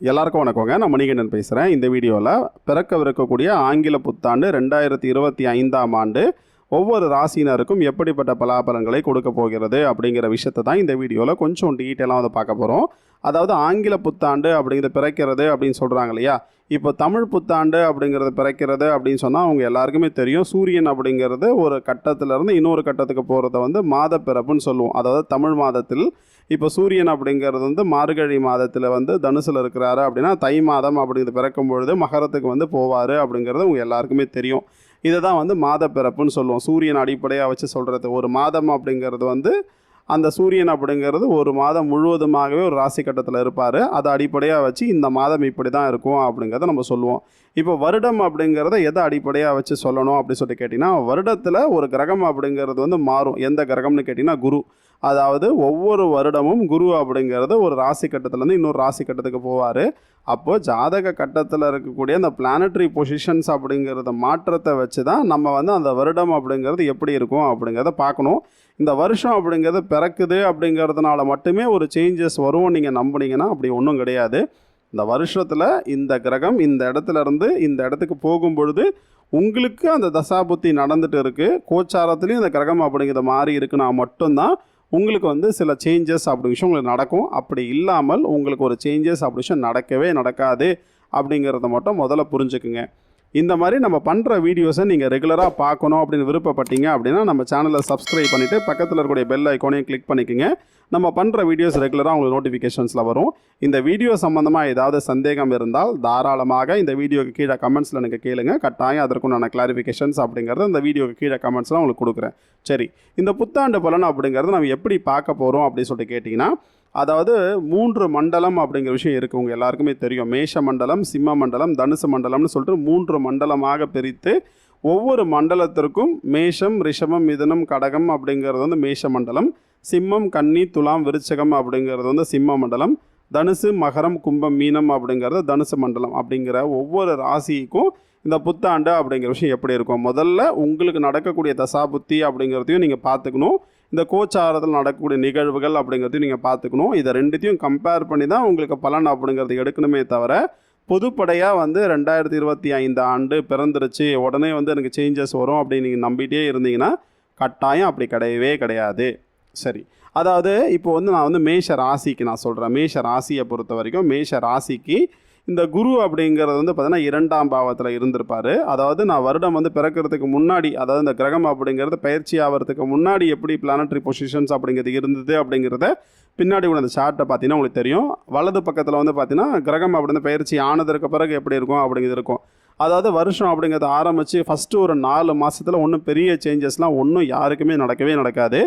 எல்லாருக்கும் வணக்கங்க. நான் மணிகண்டன் பேசுகிறேன் இந்த வீடியோவில் பிறக்கவிருக்கக்கூடிய ஆங்கில புத்தாண்டு ரெண்டாயிரத்தி இருபத்தி ஐந்தாம் ஆண்டு ஒவ்வொரு ராசினருக்கும் எப்படிப்பட்ட பலாபலங்களை கொடுக்க போகிறது அப்படிங்கிற விஷயத்தை தான் இந்த வீடியோவில் கொஞ்சம் டீட்டெயிலாக வந்து பார்க்க போகிறோம் அதாவது ஆங்கில புத்தாண்டு அப்படிங்கிறத பிறக்கிறது அப்படின்னு சொல்கிறாங்க இல்லையா? இப்போ தமிழ் புத்தாண்டு அப்படிங்கிறது பிறக்கிறது அப்படின்னு சொன்னால் அவங்க எல்லாருக்குமே தெரியும். சூரியன் அப்படிங்கிறது ஒரு கட்டத்திலேருந்து இன்னொரு கட்டத்துக்கு போகிறத வந்து மாத பிறப்புன்னு சொல்லுவோம். அதாவது தமிழ் மாதத்தில் இப்போ சூரியன் அப்படிங்கிறது வந்து மார்கழி மாதத்தில் வந்து தனுசில் இருக்கிறாரு அப்படின்னா தை மாதம் அப்படிங்கிறது பிறக்கும் பொழுது மகரத்துக்கு வந்து போவார் அப்படிங்கிறது அவங்க எல்லாருக்குமே தெரியும். இதை தான் வந்து மாத பிறப்புன்னு சொல்லுவோம். சூரியன் அடிப்படையாக வச்சு சொல்கிறது ஒரு மாதம் அப்படிங்கிறது வந்து அந்த சூரியன் அப்படிங்கிறது ஒரு மாதம் முழுவதுமாகவே ஒரு ராசி கட்டத்தில் இருப்பார். அதை அடிப்படையாக வச்சு இந்த மாதம் இப்படி தான் இருக்கும் அப்படிங்கிறத நம்ம சொல்லுவோம். இப்போ வருடம் அப்படிங்கிறத எதை அடிப்படையாக வச்சு சொல்லணும் அப்படின்னு சொல்லிட்டு கேட்டிங்கன்னா வருடத்தில் ஒரு கிரகம் அப்படிங்கிறது வந்து மாறும். எந்த கிரகம்னு கேட்டிங்கன்னா குரு. அதாவது ஒவ்வொரு வருடமும் குரு அப்படிங்கிறது ஒரு ராசி கட்டத்துலேருந்து இன்னொரு ராசி கட்டத்துக்கு போவார். அப்போது ஜாதக கட்டத்தில் இருக்கக்கூடிய அந்த பிளானட்ரி பொசிஷன்ஸ் அப்படிங்கிறத மாற்றத்தை வச்சு தான் நம்ம வந்து அந்த வருடம் அப்படிங்கிறது எப்படி இருக்கும் அப்படிங்கிறத பார்க்கணும். இந்த வருஷம் அப்படிங்கிறது பிறக்குது அப்படிங்கிறதுனால மட்டுமே ஒரு சேஞ்சஸ் வரும் நீங்கள் நம்புனீங்கன்னா அப்படி ஒன்றும் கிடையாது. இந்த வருஷத்தில் இந்த கிரகம் இந்த இடத்துல இருந்து இந்த இடத்துக்கு போகும் பொழுது உங்களுக்கு அந்த தசாபுத்தி நடந்துட்டு இருக்குது கோச்சாரத்துலேயும் இந்த கிரகம் அப்படிங்கிறத மாறி இருக்குன்னா மட்டும்தான் உங்களுக்கு வந்து சில சேஞ்சஸ் அப்படி விஷயம் உங்களுக்கு நடக்கும். அப்படி இல்லாமல் உங்களுக்கு ஒரு சேஞ்சஸ் அப்படி விஷயம் நடக்கவே நடக்காது அப்படிங்கிறத மட்டும் முதல்ல புரிஞ்சுக்குங்க. இந்த மாதிரி நம்ம பண்ணுற வீடியோஸை நீங்கள் ரெகுலராக பார்க்கணும் அப்படின்னு விருப்பப்பட்டீங்க அப்படின்னா நம்ம சேனலை சப்ஸ்கிரைப் பண்ணிவிட்டு பக்கத்தில் இருக்கக்கூடிய பெல் ஐக்கோனையும் கிளிக் பண்ணிக்கோங்க. நம்ம பண்ணுற வீடியோஸ் ரெகுலராக உங்களுக்கு நோட்டிஃபிகேஷன்ஸில் வரும். இந்த வீடியோ சம்மந்தமாக ஏதாவது சந்தேகம் இருந்தால் தாராளமாக இந்த வீடியோக்கு கீழே கமெண்ட்ஸில் எனக்கு கேளுங்க. கட்டாயம் அதற்குண்டான கிளாரிஃபிகேஷன்ஸ் அப்படிங்கிறத இந்த வீடியோக்கு கீழே கமெண்ட்ஸ்லாம் உங்களுக்கு கொடுக்குறேன். சரி இந்த புத்தாண்டு பலன் அப்படிங்கிறத நம்ம எப்படி பார்க்க போகிறோம் அப்படின்னு சொல்லிட்டு கேட்டிங்கன்னா அதாவது மூன்று மண்டலம் அப்படிங்கிற விஷயம் இருக்குது உங்கள் எல்லாருக்குமே தெரியும். மேஷ மண்டலம் சிம்ம மண்டலம் தனுசு மண்டலம்னு சொல்லிட்டு மூன்று மண்டலமாக பிரித்து ஒவ்வொரு மண்டலத்திற்கும் மேஷம் ரிஷபம் மிதனம் கடகம் அப்படிங்கிறது வந்து மேஷ மண்டலம். சிம்மம் கன்னி துலாம் விருச்சகம் அப்படிங்கிறது வந்து சிம்ம மண்டலம். தனுசு மகரம் கும்பம் மீனம் அப்படிங்கிறது தனுசு மண்டலம் அப்படிங்கிற ஒவ்வொரு ராசிக்கும் இந்த புத்தாண்டு அப்படிங்கிற விஷயம் எப்படி இருக்கும்? முதல்ல உங்களுக்கு நடக்கக்கூடிய தசாபுத்தி அப்படிங்கிறதையும் நீங்கள் பார்த்துக்கணும். இந்த கோச்சாரத்தில் நடக்கக்கூடிய நிகழ்வுகள் அப்படிங்கிறதையும் நீங்கள் பார்த்துக்கணும். இதை ரெண்டுத்தையும் கம்பேர் பண்ணி தான் உங்களுக்கு பலன் அப்படிங்கிறது எடுக்கணுமே தவிர பொதுப்படையாக வந்து ரெண்டாயிரத்தி இருபத்தி ஐந்து ஆண்டு பிறந்துருச்சு. உடனே வந்து எனக்கு சேஞ்சஸ் வரும் அப்படின்னு நீங்கள் நம்பிட்டே இருந்தீங்கன்னா கட்டாயம் அப்படி கிடையவே கிடையாது. சரி. அதாவது இப்போ வந்து நான் வந்து மேஷ ராசிக்கு நான் சொல்கிறேன் மேஷ ராசியை பொறுத்த வரைக்கும் மேஷ ராசிக்கு இந்த குரு அப்படிங்கிறது வந்து பார்த்தீங்கன்னா இரண்டாம் பாவத்தில் இருந்திருப்பார். அதாவது நான் வருடம் வந்து பிறக்கிறதுக்கு முன்னாடி அதாவது இந்த கிரகம் அப்படிங்கிறது பயிற்சி ஆகிறதுக்கு முன்னாடி எப்படி பிளானட்ரி பொசிஷன்ஸ் அப்படிங்கிறது இருந்தது அப்படிங்கிறத பின்னாடி உள்ள அந்த சார்ட்டை பார்த்தீங்கன்னா உங்களுக்கு தெரியும். வலது பக்கத்தில் வந்து பார்த்தீங்கன்னா கிரகம் அப்படின்னு பயிற்சி ஆனதற்கு பிறகு எப்படி இருக்கும் அப்படிங்கிறது இருக்கும். அதாவது வருஷம் அப்படிங்கிறத ஆரம்பித்து ஃபஸ்ட்டு ஒரு நாலு மாதத்தில் ஒன்றும் பெரிய சேஞ்சஸ்லாம் ஒன்றும் யாருக்குமே நடக்கவே நடக்காது.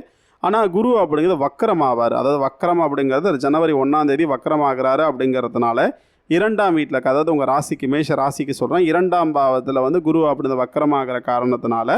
ஆனால் குரு அப்படிங்கிறது வக்கரமாவார் அதாவது வக்கரம் அப்படிங்கிறது ஜனவரி ஒன்றாம் தேதி வக்கரமாகிறாரு அப்படிங்கிறதுனால இரண்டாம் வீட்டில் அதாவது உங்கள் ராசிக்கு மேஷ ராசிக்கு சொல்கிறேன் இரண்டாம் பாவத்தில் வந்து குரு அப்படிங்கிற வக்கரமாகிற காரணத்தினால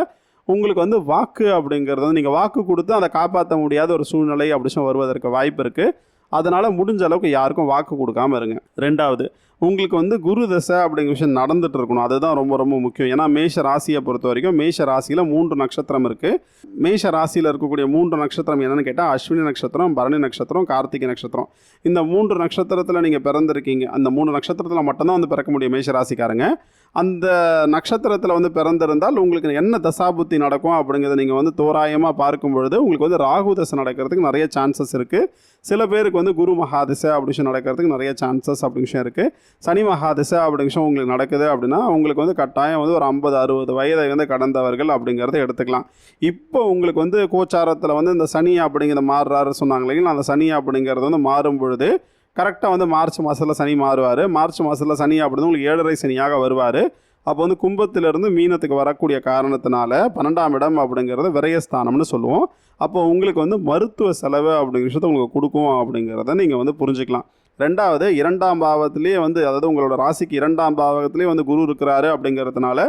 உங்களுக்கு வந்து வாக்கு அப்படிங்கிறது வந்து நீங்கள் வாக்கு கொடுத்து அதை காப்பாற்ற முடியாத ஒரு சூழ்நிலை அப்படி வருவதற்கு வாய்ப்பு இருக்குது அதனால் முடிஞ்ச அளவுக்கு யாருக்கும் வாக்கு கொடுக்காம இருங்க. ரெண்டாவது உங்களுக்கு வந்து குரு தசை அப்படிங்கிற விஷயம் நடந்துட்டு இருக்கணும். அதுதான் ரொம்ப ரொம்ப முக்கியம். ஏன்னா மேஷ ராசியை பொறுத்த வரைக்கும் மேஷ ராசியில் மூன்று நட்சத்திரம் இருக்குது மேஷ ராசியில் இருக்கக்கூடிய மூன்று நட்சத்திரம் என்னென்னு கேட்டால் அஸ்வினி நட்சத்திரம் பரணி நட்சத்திரம் கார்த்திகை நட்சத்திரம். இந்த மூன்று நட்சத்திரத்தில் நீங்கள் பிறந்திருக்கீங்க. அந்த மூணு நட்சத்திரத்தில் மட்டும்தான் வந்து பிறக்க முடியும் மேஷ ராசிக்காரங்க. அந்த நட்சத்திரத்தில் வந்து பிறந்திருந்தால் உங்களுக்கு என்ன தசாபுத்தி நடக்கும் அப்படிங்கிறத நீங்கள் வந்து தோராயமாக பார்க்கும் பொழுது உங்களுக்கு வந்து ராகு தசை நடக்கிறதுக்கு நிறைய சான்சஸ் இருக்குது சில பேருக்கு வந்து குரு மகாதிசை அப்படி விஷயம் நடக்கிறதுக்கு நிறைய சான்சஸ் அப்படி விஷயம் இருக்குது சனி மகாதிசை அப்படி விஷயம் உங்களுக்கு நடக்குது அப்படின்னா உங்களுக்கு வந்து கட்டாயம் வந்து ஒரு ஐம்பது அறுபது வயதை வந்து கடந்தவர்கள் அப்படிங்கிறத எடுத்துக்கலாம். இப்போ உங்களுக்கு வந்து கோச்சாரத்தில் வந்து இந்த சனி அப்படிங்கிறத மாறுறாரு சொன்னாங்க இல்லைங்களா? அந்த சனி அப்படிங்கிறது வந்து மாறும் பொழுது கரெக்டாக வந்து மார்ச் மாதத்தில் சனி மாறுவார். மார்ச் மாதத்தில் சனி அப்படிதான் உங்களுக்கு ஏழரை சனியாக வருவார். அப்போ வந்து கும்பத்திலிருந்து மீனத்துக்கு வரக்கூடிய காரணத்தினால பன்னெண்டாம் இடம் அப்படிங்கிறது விரயஸ்தானம்னு சொல்லுவோம். அப்போ உங்களுக்கு வந்து மருத்துவ செலவு அப்படிங்கிற விஷயத்த உங்களுக்கு கொடுக்கும் அப்படிங்கிறத நீங்கள் வந்து புரிஞ்சுக்கலாம். ரெண்டாவது இரண்டாம் பாவத்திலேயே வந்து அதாவது உங்களோட ராசிக்கு இரண்டாம் பாவத்திலேயே வந்து குரு இருக்கிறாரு அப்படிங்கிறதுனால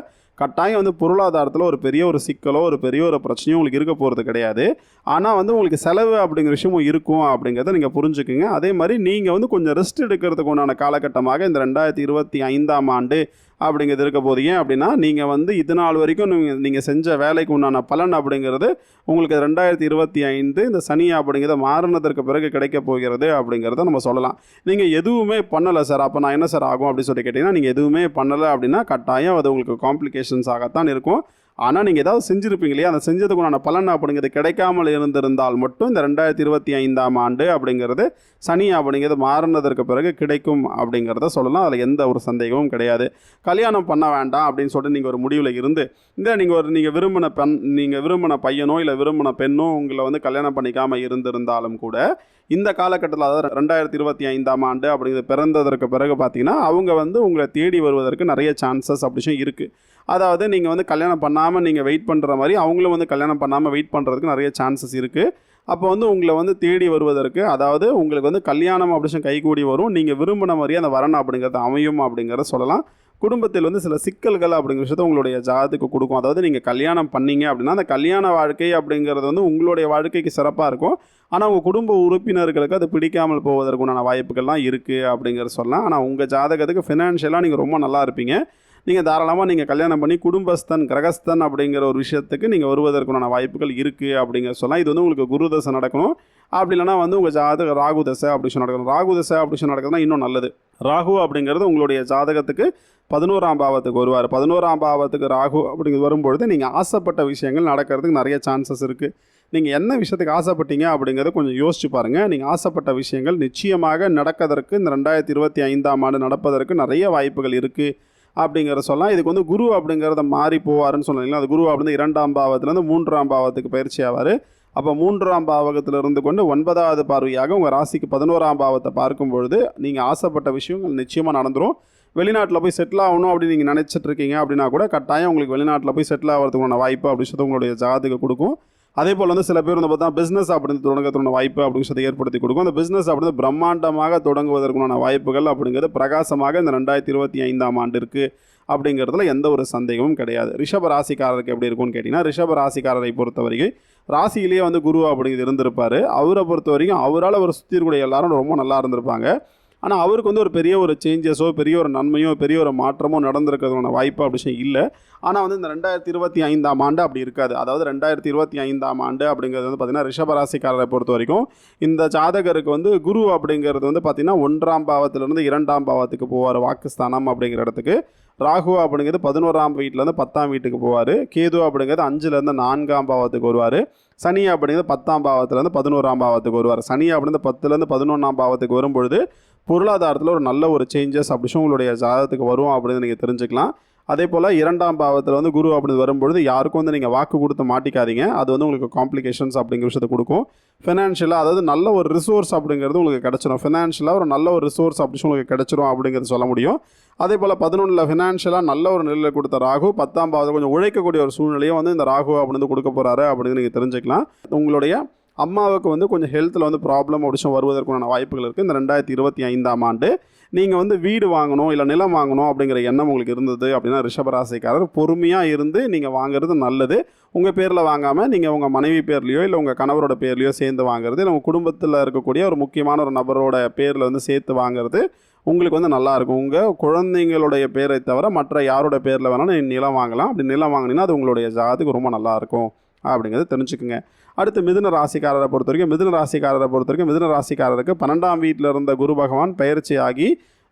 கட்டாயம் வந்து பொருளாதாரத்தில் ஒரு பெரிய ஒரு சிக்கலோ ஒரு பெரிய ஒரு பிரச்சனையோ உங்களுக்கு இருக்க போகிறது கிடையாது. ஆனால் வந்து உங்களுக்கு செலவு அப்படிங்கிற விஷயமும் இருக்கும் அப்படிங்கிறத நீங்கள் புரிஞ்சுக்குங்க. அதே மாதிரி நீங்கள் வந்து கொஞ்சம் ரெஸ்ட் எடுக்கிறதுக்கு உண்டான காலகட்டமாக இந்த ரெண்டாயிரத்தி இருபத்தி ஐந்தாம் ஆண்டு அப்படிங்கிறது இருக்க போது ஏன் அப்படின்னா நீங்கள் வந்து இது நாள் வரைக்கும் நீங்கள் நீங்கள் செஞ்ச வேலைக்கு உண்டான பலன் அப்படிங்கிறது உங்களுக்கு ரெண்டாயிரத்தி இருபத்தி ஐந்து இந்த சனி அப்படிங்கிறத மாறினதற்கு பிறகு கிடைக்க போகிறது அப்படிங்கிறத நம்ம சொல்லலாம். நீங்கள் எதுவுமே பண்ணலை சார். அப்போ நான் என்ன சார் ஆகும் அப்படின்னு சொல்லி கேட்டிங்கன்னா நீங்கள் எதுவுமே பண்ணலை அப்படின்னா கட்டாயம் அது உங்களுக்கு காம்ப்ளிகேஷன்ஸ் ஆகத்தான் இருக்கும். ஆனால் நீங்கள் ஏதாவது செஞ்சுருப்பீங்க இல்லையா? அந்த செஞ்சதுக்குண்டான பலன் அப்படிங்கிறது கிடைக்காமல் இருந்திருந்தால் மட்டும் இந்த ரெண்டாயிரத்தி இருபத்தி ஐந்தாம் ஆண்டு அப்படிங்கிறது சனி அப்படிங்கிறது மாறினதற்கு பிறகு கிடைக்கும் அப்படிங்கிறத சொல்லலாம். அதில் எந்த ஒரு சந்தேகமும் கிடையாது. கல்யாணம் பண்ண வேண்டாம் அப்படின்னு சொல்லிட்டு நீங்கள் ஒரு முடிவில் இருந்து இந்த நீங்கள் ஒரு நீங்கள் விரும்பின பெண் நீங்கள் விரும்பின பையனோ இல்லை விரும்பின பெண்ணோ உங்களை வந்து கல்யாணம் பண்ணிக்காமல் இருந்திருந்தாலும் கூட இந்த காலகட்டத்தில் அதாவது ரெண்டாயிரத்தி இருபத்தி ஐந்தாம் ஆண்டு அப்படிங்கிறது பிறந்ததற்கு பிறகு பார்த்தீங்கன்னா அவங்க வந்து உங்களை தேடி வருவதற்கு நிறைய சான்சஸ் அப்படிச்சும் இருக்குது அதாவது நீங்கள் வந்து கல்யாணம் பண்ணாமல் நீங்கள் வெயிட் பண்ணுற மாதிரி அவங்களும் வந்து கல்யாணம் பண்ணாமல் வெயிட் பண்ணுறதுக்கு நிறைய சான்சஸ் இருக்குது அப்போ வந்து உங்களை வந்து தேடி வருவதற்கு அதாவது உங்களுக்கு வந்து கல்யாணம் அப்படிச்சும் கைகூடி வரும். நீங்கள் விரும்பின மாதிரியே அந்த வரணும் அப்படிங்கிறது அமையும் அப்படிங்கிறத சொல்லலாம். குடும்பத்தில் வந்து சில சிக்கல்கள் அப்படிங்கிற விஷயத்த உங்களுடைய ஜாதத்துக்கு கொடுக்கும். அதாவது நீங்கள் கல்யாணம் பண்ணீங்க அப்படின்னா அந்த கல்யாண வாழ்க்கை அப்படிங்கிறது வந்து உங்களுடைய வாழ்க்கைக்கு சிறப்பாக இருக்கும். ஆனால் உங்கள் குடும்ப உறுப்பினர்களுக்கு அது பிடிக்காமல் போவதற்குண்டான வாய்ப்புகள்லாம் இருக்குது அப்படிங்கிறத சொல்லலாம். ஆனால் உங்கள் ஜாதகத்துக்கு ஃபினான்ஷியலாக நீங்கள் ரொம்ப நல்லா இருப்பீங்க. நீங்கள் தாராளமாக நீங்கள் கல்யாணம் பண்ணி குடும்பஸ்தன் கிரகஸ்தன் அப்படிங்கிற ஒரு விஷயத்துக்கு நீங்கள் வருவதற்குண்டான வாய்ப்புகள் இருக்குது அப்படிங்கிற சொல்லலாம் இது வந்து உங்களுக்கு குரு தசை நடக்கணும். அப்படி இல்லைனா வந்து உங்கள் ஜாதக ராகு தசை அப்படின்னு சொல்லி நடக்கணும். ராகு தசை அப்படின்னு சொல்லி நடக்கிறதுனா இன்னும் நல்லது. ராகு அப்படிங்கிறது உங்களுடைய ஜாதகத்துக்கு பதினோராம் பாவத்துக்கு வருவார். பதினோராம் பாவத்துக்கு ராகு அப்படிங்கிறது வரும்பொழுது நீங்கள் ஆசைப்பட்ட விஷயங்கள் நடக்கிறதுக்கு நிறைய சான்சஸ் இருக்குது நீங்கள் என்ன விஷயத்துக்கு ஆசைப்பட்டீங்க அப்படிங்கிறத கொஞ்சம் யோசிச்சு பாருங்கள் நீங்கள் ஆசைப்பட்ட விஷயங்கள் நிச்சயமாக நடக்கதற்கு இந்த ரெண்டாயிரத்தி இருபத்தி ஐந்தாம் ஆண்டு நடப்பதற்கு நிறைய வாய்ப்புகள் இருக்குது அப்படிங்கிற சொல்லலாம். இதுக்கு வந்து குரு அப்படிங்கிறத மாறி போவாருன்னு சொன்னீங்களா அது குரு அப்படின்னு இரண்டாம் பாவத்துலேருந்து மூன்றாம் பாவத்துக்கு பயிற்சி ஆவார். அப்போ மூன்றாம் பாவகத்தில் இருந்து கொண்டு ஒன்பதாவது பார்வையாக உங்கள் ராசிக்கு பதினோராம் பாவத்தை பார்க்கும் பொழுது நீங்கள் ஆசைப்பட்ட விஷயங்கள் நிச்சயமாக நடந்துடும் வெளிநாட்டில் போய் செட்டில் ஆகணும் அப்படின்னு நீங்கள் நினச்சிட்டு இருக்கீங்க அப்படின்னா கூட கட்டாயம் உங்களுக்கு வெளிநாட்டில் போய் செட்டில் ஆகிறதுக்கான வாய்ப்பு அப்படின்னு சொல்லி உங்களுடைய ஜாதகம் கொடுக்கும். அதே போல் வந்து சில பேர் வந்து பார்த்தா பிஸ்னஸ் அப்படின்னு தொடங்குறதுக்கான வாய்ப்பு அப்படின்னு சொல்லி ஏற்படுத்தி கொடுக்கும். அந்த பிஸ்னஸ் அப்படின்னு பிரம்மாண்டமாக தொடங்குவதற்கான வாய்ப்புகள் அப்படிங்கிறது பிரகாசமாக இந்த ரெண்டாயிரத்தி இருபத்தி ஐந்தாம் ஆண்டு இருக்குது அப்படிங்கிறதுல எந்த ஒரு சந்தேகமும் கிடையாது. ரிஷப ராசிக்காரருக்கு எப்படி இருக்கும்னு கேட்டிங்கன்னா ரிஷப ராசிக்காரரை பொறுத்த வரைக்கும் ராசியிலேயே வந்து குரு அப்படிங்கிறது இருந்திருப்பார். அவரை பொறுத்த வரைக்கும் அவரால் அவர் சுற்றி இருக்கக்கூடிய எல்லாரும் ரொம்ப நல்லா இருந்திருப்பாங்க. ஆனால் அவருக்கு வந்து ஒரு பெரிய ஒரு சேஞ்சஸோ பெரிய ஒரு நன்மையோ பெரிய ஒரு மாற்றமோ நடந்திருக்கிறதுக்கான வாய்ப்பு அப்படி இல்லை. ஆனால் வந்து இந்த ரெண்டாயிரத்தி இருபத்தி ஐந்தாம் ஆண்டு அப்படி இருக்காது. அதாவது ரெண்டாயிரத்தி இருபத்தி ஐந்தாம் ஆண்டு அப்படிங்கிறது வந்து பார்த்திங்கன்னா ரிஷபராசிக்காரரை பொறுத்த வரைக்கும் இந்த ஜாதகருக்கு வந்து குரு அப்படிங்கிறது வந்து பார்த்திங்கன்னா ஒன்றாம் பாவத்திலிருந்து இரண்டாம் பாவத்துக்கு போவார் வாக்குஸ்தானம் அப்படிங்கிற இடத்துக்கு. ராகு அப்படிங்கிறது பதினோராம் வீட்டிலேருந்து பத்தாம் வீட்டுக்கு போவார். கேது அப்படிங்கிறது அஞ்சுலேருந்து நான்காம் பாவத்துக்கு வருவார். சனி அப்படிங்கிறது பத்தாம் பாவத்துலேருந்து பதினோராம் பாவத்துக்கு வருவார். சனி அப்படிங்கிறது பத்துலேருந்து பதினொன்றாம் பாவத்துக்கு வரும்பொழுது பொருளாதாரத்தில் ஒரு நல்ல ஒரு சேஞ்சஸ் அப்படி உங்களுடைய ஜாதகத்துக்கு வரும் அப்படின்னு நீங்கள் தெரிஞ்சுக்கலாம். அதே போல் இரண்டாம் பாவத்தில் வந்து குரு அப்படி வரும்பொழுது யாருக்கும் வந்து நீங்கள் வாக்கு கொடுத்து மாட்டிக்காதீங்க. அது வந்து உங்களுக்கு காம்ப்ளிகேஷன்ஸ் அப்படிங்கிற விஷயத்தை கொடுக்கும். ஃபினான்ஷியலாக அதாவது நல்ல ஒரு ரிசோர்ஸ் அப்படிங்கிறது உங்களுக்கு கிடச்சிரும். ஃபினான்ஷியலாக ஒரு நல்ல ஒரு ரிசோர்ஸ் அப்படி உங்களுக்கு கிடச்சிரும் அப்படிங்கிறது சொல்ல முடியும். அதே போல் பதினொன்றில் ஃபினான்ஷியலாக நல்ல ஒரு நிலையில் கொடுத்த ராகு பத்தாம் பாவத்தில் கொஞ்சம் உழைக்கக்கூடிய ஒரு சூழ்நிலையை வந்து இந்த ராகு அப்படின்னு கொடுக்க போகிறாரு அப்படின்னு நீங்கள் தெரிஞ்சுக்கலாம். உங்களுடைய அம்மாவுக்கு வந்து கொஞ்சம் ஹெல்த்தில் வந்து ப்ராப்ளம் அப்படிச்சும் வருவதற்குண்டான வாய்ப்புகள் இருக்குது இந்த ரெண்டாயிரத்தி இருபத்தி ஐந்தாம் ஆண்டு நீங்கள் வந்து வீடு வாங்கணும் இல்லை நிலம் வாங்கணும் அப்படிங்கிற எண்ணம் உங்களுக்கு இருந்தது அப்படின்னா ரிஷபராசிக்காரர். பொறுமையாக இருந்து நீங்கள் வாங்குறது நல்லது. உங்கள் பேரில் வாங்காமல் நீங்கள் உங்கள் மனைவி பேர்லையோ இல்லை உங்கள் கணவரோட பேர்லையோ சேர்ந்து வாங்குறது நம்ம குடும்பத்தில் இருக்கக்கூடிய ஒரு முக்கியமான ஒரு நபரோட பேரில் வந்து சேர்த்து வாங்குறது உங்களுக்கு வந்து நல்லாயிருக்கும் உங்கள் குழந்தைங்களுடைய பேரை தவிர மற்ற யாரோட பேரில் வேணாலும் நிலம் வாங்கலாம். அப்படி நிலம் வாங்கினீங்கன்னா அது உங்களுடைய ஜாதத்துக்கு ரொம்ப நல்லாயிருக்கும் அப்படிங்கிறத தெரிஞ்சுக்குங்க. அடுத்து மிதுன ராசிக்காரரை பொறுத்த வரைக்கும் மிதுன ராசிக்காரரை பொறுத்த வரைக்கும் மிதுன ராசிக்காரருக்கு பன்னெண்டாம் வீட்டில் இருந்த குரு பகவான் பயிற்சி ஆகி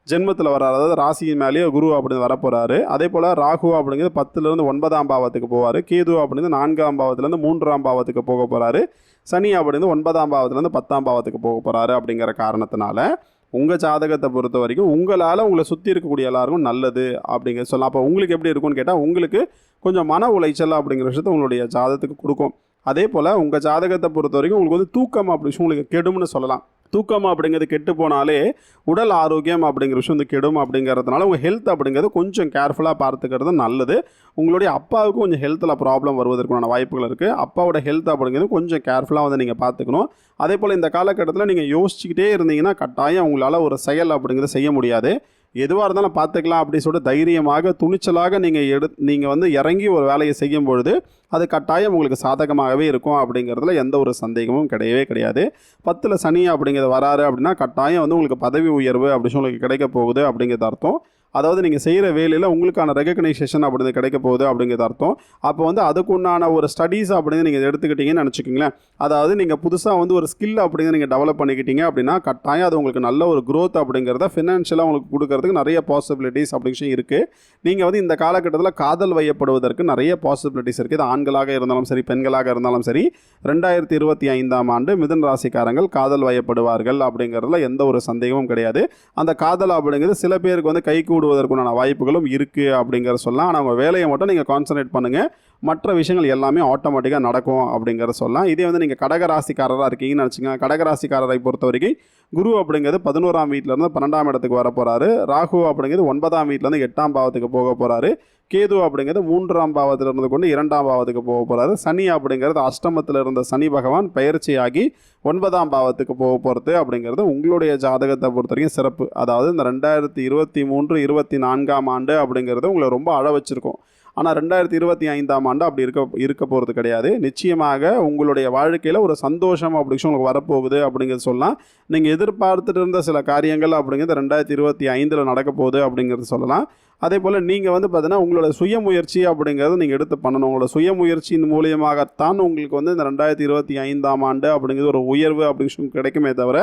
ஜென்மத்தில் வரார் அதாவது ராசியின் மேலேயே குரு அப்படின்னு வரப்போகிறாரு அதே போல் ராகு அப்படிங்கிறது பத்துலேருந்து ஒன்பதாம் பாவத்துக்கு போவார். கேது அப்படிங்கிறது நான்காம் பாவத்துலேருந்து மூன்றாம் பாவத்துக்கு போக போகிறாரு சனி அப்படிங்கிறது ஒன்பதாம் பாவத்துலேருந்து பத்தாம் பாவத்துக்கு போக போகிறாரு அப்படிங்கிற காரணத்தினால உங்கள் ஜாதகத்தை பொறுத்த வரைக்கும் உங்களால் உங்களை சுற்றி இருக்கக்கூடிய எல்லாருக்கும் நல்லது அப்படிங்கிற சொல்லலாம் அப்போ உங்களுக்கு எப்படி இருக்கும்னு கேட்டால் உங்களுக்கு கொஞ்சம் மன உளைச்சல் அப்படிங்கிற விஷயத்த உங்களுடைய ஜாதகத்துக்கு கொடுக்கும். அதே போல் உங்கள் ஜாதகத்தை பொறுத்த வரைக்கும் உங்களுக்கு வந்து தூக்கம் அப்படி விஷயம் உங்களுக்கு கெடும்னு சொல்லலாம். தூக்கம் அப்படிங்கிறது கெட்டு போனாலே உடல் ஆரோக்கியம் அப்படிங்கிற விஷயம் வந்து கெடும் அப்படிங்கிறதுனால உங்கள் ஹெல்த் அப்படிங்கிறது கொஞ்சம் கேர்ஃபுல்லாக பார்த்துக்கிறது நல்லது. உங்களுடைய அப்பாவுக்கு கொஞ்சம் ஹெல்த்தில் ப்ராப்ளம் வருவதற்கான வாய்ப்புகள் இருக்குது அப்பாவோட ஹெல்த் அப்படிங்கிறது கொஞ்சம் கேர்ஃபுல்லாக வந்து நீங்கள் பார்த்துக்கணும். அதே போல் இந்த காலகட்டத்தில் நீங்கள் யோசிச்சுக்கிட்டே இருந்தீங்கன்னா கட்டாயம் உங்களால் ஒரு செயல் அப்படிங்கிறத செய்ய முடியாது. எதுவாக இருந்தாலும் பார்த்துக்கலாம் அப்படி சொல்லிட்டு தைரியமாக துணிச்சலாக நீங்கள் எடு நீங்கள் வந்து இறங்கி ஒரு வேலையை செய்யும் பொழுது அது கட்டாயம் உங்களுக்கு சாதகமாகவே இருக்கும் அப்படிங்கிறதுல எந்த ஒரு சந்தேகமும் கிடையவே கிடையாது. பத்தில் சனி அப்படிங்கிறது வராரு அப்படின்னா கட்டாயம் வந்து உங்களுக்கு பதவி உயர்வு அப்படின்னு சொல்லி உங்களுக்கு கிடைக்க போகுது அப்படிங்கிறது அர்த்தம். அதாவது நீங்கள் செய்கிற வேலையில் உங்களுக்கான ரெகக்னைசேஷன் அப்படிங்கிறது கிடைக்க போகுது அப்படிங்கிறது அர்த்தம். அப்போ வந்து அதுக்குண்டான ஒரு ஸ்டடீஸ் அப்படின்னு நீங்கள் எடுத்துக்கிட்டீங்கன்னு நினச்சிக்கிங்களேன். அதாவது நீங்கள் புதுசாக வந்து ஒரு ஸ்கில் அப்படிங்கிறத நீங்கள் டெவலப் பண்ணிக்கிட்டீங்க அப்படின்னா கட்டாயம் அது உங்களுக்கு நல்ல ஒரு க்ரோத் அப்படிங்கிறத ஃபினான்ஷியலாக உங்களுக்கு கொடுக்கறதுக்கு நிறைய பாசிபிலிட்டிஸ் அப்படி விஷயம் இருக்குது நீங்கள் வந்து இந்த காலகட்டத்தில் காதல் வையப்படுவதற்கு நிறைய பாசிபிலிட்டிஸ் இருக்குது இது ஆண்களாக இருந்தாலும் சரி பெண்களாக இருந்தாலும் சரி ரெண்டாயிரத்தி இருபத்தி ஐந்தாம் ஆண்டு மிதன் ராசிக்காரங்கள் காதல் வயப்படுவார்கள் அப்படிங்கிறதுல எந்த ஒரு சந்தேகமும் கிடையாது. அந்த காதல் அப்படிங்கிறது சில பேருக்கு வந்து கை கூடுவதற்குண்டான வாய்ப்புகளும் இருக்குது அப்படிங்கிற சொல்லலாம். ஆனால் அவங்க வேலையை மட்டும் நீங்கள் கான்சன்ட்ரேட் பண்ணுங்கள் மற்ற விஷயங்கள் எல்லாமே ஆட்டோமேட்டிக்காக நடக்கும் அப்படிங்கிற சொல்லலாம். இதே வந்து நீங்கள் கடகராசிக்காரராக இருக்கீங்கன்னு நினச்சிங்க கடகராசிக்காரரை பொறுத்த வரைக்கும் குரு அப்படிங்கிறது பதினோராம் வீட்டிலேருந்து பன்னெண்டாம் இடத்துக்கு வர போகிறாரு ராகு அப்படிங்கிறது ஒன்பதாம் வீட்டிலேருந்து எட்டாம் பாவத்துக்கு போக போகிறாரு கேது அப்படிங்கிறது மூன்றாம் பாவத்தில் இருந்து கொண்டு இரண்டாம் பாவத்துக்கு போக போகிறாரு சனி அப்படிங்கிறது அஷ்டமத்தில் இருந்த சனி பகவான் பயிற்சியாகி ஒன்பதாம் பாவத்துக்கு போக போகிறது அப்படிங்கிறது உங்களுடைய ஜாதகத்தை பொறுத்த வரைக்கும் சிறப்பு. அதாவது இந்த ரெண்டாயிரத்தி இருபத்தி மூன்று இருபத்தி நான்காம் ஆண்டு அப்படிங்கிறது உங்களை ரொம்ப அழ வச்சுருக்கோம். ஆனால் ரெண்டாயிரத்தி இருபத்தி ஐந்தாம் ஆண்டு அப்படி இருக்க இருக்க போகிறது கிடையாது. நிச்சயமாக உங்களுடைய வாழ்க்கையில் ஒரு சந்தோஷம் அப்படி விஷயம் உங்களுக்கு வரப்போகுது அப்படிங்கிறது சொல்லலாம். நீங்கள் எதிர்பார்த்துட்டு இருந்த சில காரியங்கள் அப்படிங்கிறது ரெண்டாயிரத்தி இருபத்தி ஐந்தில் நடக்க போகுது அப்படிங்கிறது சொல்லலாம். அதே போல் நீங்கள் வந்து பார்த்தீங்கன்னா உங்களோட சுயமுயற்சி அப்படிங்கிறத நீங்கள் எடுத்து பண்ணணும். உங்களோட சுயமுயற்சியின் மூலியமாகத்தான் உங்களுக்கு வந்து இந்த ரெண்டாயிரத்தி இருபத்தி ஐந்தாம் ஆண்டு அப்படிங்கிறது ஒரு உயர்வு அப்படிங்கிற கிடைக்குமே தவிர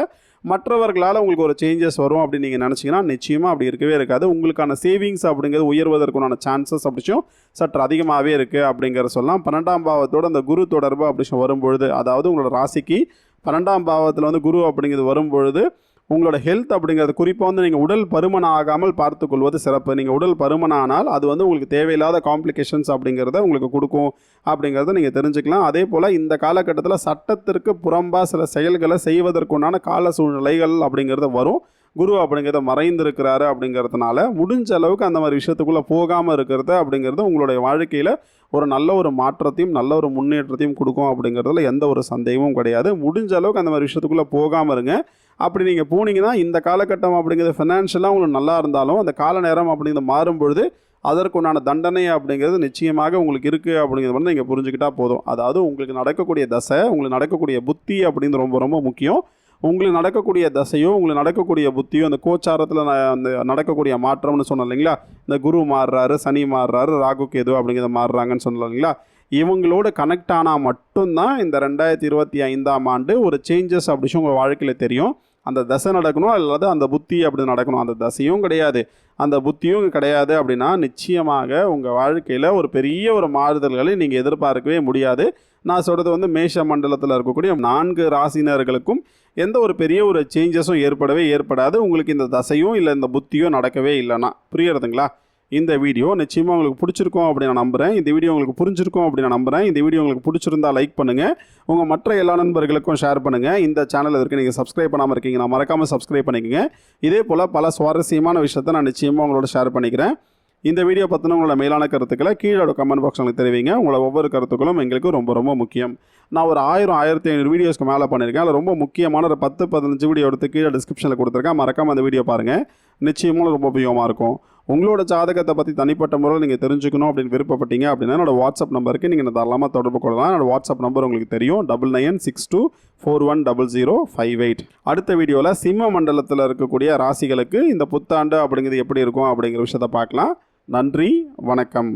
மற்றவர்களால் உங்களுக்கு ஒரு சேஞ்சஸ் வரும் அப்படின்னு நீங்கள் நினச்சிங்கன்னா நிச்சயமாக அப்படி இருக்கவே இருக்காது. உங்களுக்கான சேவிங்ஸ் அப்படிங்கிறது உயர்வதற்குண்டான சான்சஸ் அப்படிச்சும் சற்று அதிகமாகவே இருக்குது அப்படிங்கிற சொல்லலாம். பன்னெண்டாம் பாவத்தோடு அந்த குரு தொடர்பு அப்படி வரும்பொழுது அதாவது உங்களோட ராசிக்கு பன்னெண்டாம் பாவத்தில் வந்து குரு அப்படிங்கிறது வரும்பொழுது உங்களோட ஹெல்த் அப்படிங்கிறது குறிப்பாக வந்து நீங்கள் உடல் பருமன் ஆகாமல் பார்த்துக்கொள்வது சிறப்பு. நீங்கள் உடல் பருமனானால் அது வந்து உங்களுக்கு தேவையில்லாத காம்ப்ளிகேஷன்ஸ் அப்படிங்கிறத உங்களுக்கு கொடுக்கும் அப்படிங்கிறத நீங்கள் தெரிஞ்சுக்கலாம். அதே போல் இந்த காலகட்டத்தில் சட்டத்திற்கு புறம்பாக சில செயல்களை செய்வதற்குண்டான கால சூழ்நிலைகள் அப்படிங்கிறது வரும். குரு அப்படிங்கிறத மறைந்திருக்கிறாரு அப்படிங்கிறதுனால முடிஞ்ச அளவுக்கு அந்த மாதிரி விஷயத்துக்குள்ளே போகாமல் இருக்கிறது அப்படிங்கிறது உங்களுடைய வாழ்க்கையில் ஒரு நல்ல ஒரு மாற்றத்தையும் நல்ல ஒரு முன்னேற்றத்தையும் கொடுக்கும் அப்படிங்கிறதுல எந்த ஒரு சந்தேகமும் கிடையாது. முடிஞ்ச அளவுக்கு அந்த மாதிரி விஷயத்துக்குள்ளே போகாமல் இருங்க. அப்படி நீங்கள் போனீங்கன்னா இந்த காலகட்டம் அப்படிங்கிறது ஃபினான்ஷியலாக உங்களுக்கு நல்லா இருந்தாலும் அந்த கால நேரம் அப்படிங்கிறது மாறும்பொழுது அதற்குண்டான தண்டனை அப்படிங்கிறது நிச்சயமாக உங்களுக்கு இருக்குது அப்படிங்கிறது வந்து நீங்கள் புரிஞ்சுக்கிட்டால் போதும். அதாவது உங்களுக்கு நடக்கக்கூடிய தசை உங்களுக்கு நடக்கக்கூடிய புத்தி அப்படிங்கிறது ரொம்ப ரொம்ப முக்கியம். உங்களுக்கு நடக்கக்கூடிய தசையோ உங்களுக்கு நடக்கக்கூடிய புத்தியோ அந்த கோச்சாரத்தில் அந்த நடக்கக்கூடிய மாற்றம்னு சொன்னோம் இல்லைங்களா? இந்த குரு மாறுறாரு சனி மாறுறாரு ராகு கேது அப்படிங்கிறத மாறுறாங்கன்னு சொன்னோம் இல்லைங்களா? இவங்களோட கனெக்ட் ஆனால் மட்டும்தான் இந்த ரெண்டாயிரத்தி இருபத்தி ஐந்தாம் ஆண்டு ஒரு சேஞ்சஸ் அப்படிச்சு உங்கள் வாழ்க்கையில் தெரியும். அந்த தசை நடக்கணும் அல்லது அந்த புத்தி அப்படி நடக்கணும். அந்த தசையும் கிடையாது. அந்த புத்தியும் கிடையாது அப்படின்னா நிச்சயமாக உங்கள் வாழ்க்கையில் ஒரு பெரிய ஒரு மாறுதல்களை நீங்கள் எதிர்பார்க்கவே முடியாது. நான் சொல்கிறது வந்து மேஷ மண்டலத்தில் இருக்கக்கூடிய நான்கு ராசினர்களுக்கும் எந்த ஒரு பெரிய ஒரு சேஞ்சஸும் ஏற்படவே ஏற்படாது. உங்களுக்கு இந்த தசையும் இல்லை இந்த புத்தியும் நடக்கவே இல்லைன்னா. புரியுறதுங்களா இந்த வீடியோ நிச்சயமாக உங்களுக்கு பிடிச்சிருக்கும் அப்படின்னு நான் நம்புகிறேன் இந்த வீடியோ உங்களுக்கு புரிஞ்சிருக்கும் அப்படின்னு நான் நம்புகிறேன் இந்த வீடியோ உங்களுக்கு பிடிச்சிருந்தா லைக் பண்ணுங்கள் உங்கள் மற்ற எல்லா நண்பர்களுக்கும் ஷேர் பண்ணுங்கள் இந்த சேனல் இதற்கு நீங்கள் சப்ஸ்கிரைப் பண்ணாமல் இருக்கீங்க நான் மறக்காமல் சப்ஸ்கிரைப் பண்ணிக்கங்க. இதே போல் பல சுவாரஸ்யமான விஷயத்தை நான் நிச்சயமாக உங்களோட ஷேர் பண்ணிக்கிறேன். இந்த வீடியோ பற்றின உங்களோட மேலான கருத்துக்களை கீழோட கமெண்ட் பாக்ஸ் எனக்கு தெரிவிங்க. உங்களோட ஒவ்வொரு கருத்துக்களும் எங்களுக்கு ரொம்ப ரொம்ப முக்கியம். நான் ஒரு ஆயிரம் ஆயிரத்தி ஐநூறு வீடியோஸ்க்கு மேலே பண்ணியிருக்கேன். அதில் ரொம்ப முக்கியமான ஒரு பத்து பதினஞ்சு வீடியோ எடுத்து கீழே டிஸ்கிரிப்ஷனில் கொடுத்துருக்கேன். மறக்காமல் அந்த வீடியோ பாருங்கள் நிச்சயமாக ரொம்ப உபயோகமாக இருக்கும். உங்களோட ஜாதகத்தை பற்றி தனிப்பட்ட முறையில் நீங்கள் தெரிஞ்சுக்கணும் அப்படின்னு விருப்பப்பட்டீங்க அப்படின்னா என்னோட வாட்ஸ்அப் நம்பருக்கு நீங்கள் தாராளமாக தொடர்பு கொள்ளலாம். என்னோட வாட்ஸ்அப் நம்பர் உங்களுக்கு தெரியும். Double nine six two four one double zero five eight அடுத்த வீடியோவில் சிம்ம மண்டலத்தில் இருக்கக்கூடிய ராசிகளுக்கு இந்த புத்தாண்டு அப்படிங்கிறது எப்படி இருக்கும் அப்படிங்கிற விஷயத்தை பார்க்கலாம். நன்றி வணக்கம்.